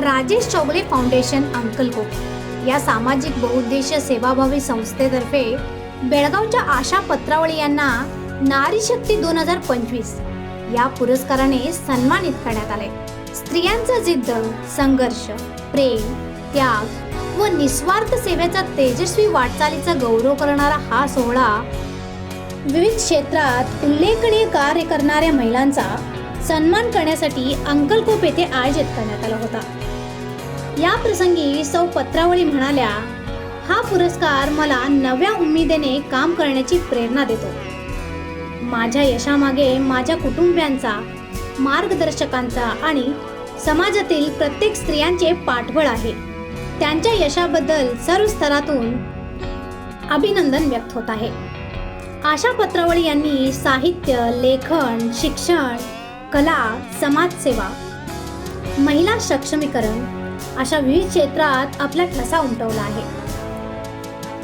Rajesh Chougale foundation अंकलकोट या सामाजिक बहुउद्देशीय सेवाभावी संस्थेतर्फे बेळगावच्या आशा पत्रावळी यांना नारी शक्ती दोन हजार पंचवीस या पुरस्काराने सन्मानित करण्यात आले. स्त्रियांचा जिद्द संघर्ष प्रेम त्याग व निस्वार्थ सेवेचा तेजस्वी वाटचालीचा गौरव करणारा हा सोहळा विविध क्षेत्रात उल्लेखनीय कार्य करणाऱ्या महिलांचा सन्मान करण्यासाठी अंकलकोप येथे आयोजित करण्यात आला होता. या प्रसंगी सौ पत्रावळी म्हणाल्या हा पुरस्कार मला नव्या उमेदीने काम करण्याची प्रेरणा देतो. माझ्या यशामागे माझ्या कुटुंबियांचा मार्गदर्शकांचा आणि समाजातील प्रत्येक स्त्रियांचे पाठबळ आहे. त्यांच्या यशाबद्दल सर्व स्तरातून अभिनंदन व्यक्त होत आहे. आशा पत्रावळी यांनी साहित्य लेखन शिक्षण कला समाजसेवा महिला सक्षमीकरण अशा विविध क्षेत्रात आपला ठसा उमटवला आहे.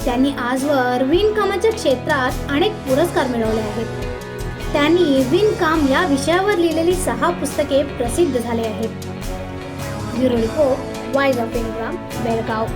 त्यांनी आजवर विणकामाच्या क्षेत्रात अनेक पुरस्कार मिळवले आहेत. त्यांनी विणकाम या विषयावर लिहिलेली सहा पुस्तके प्रसिद्ध झाले आहेत. Bureau report voice of Belgaum.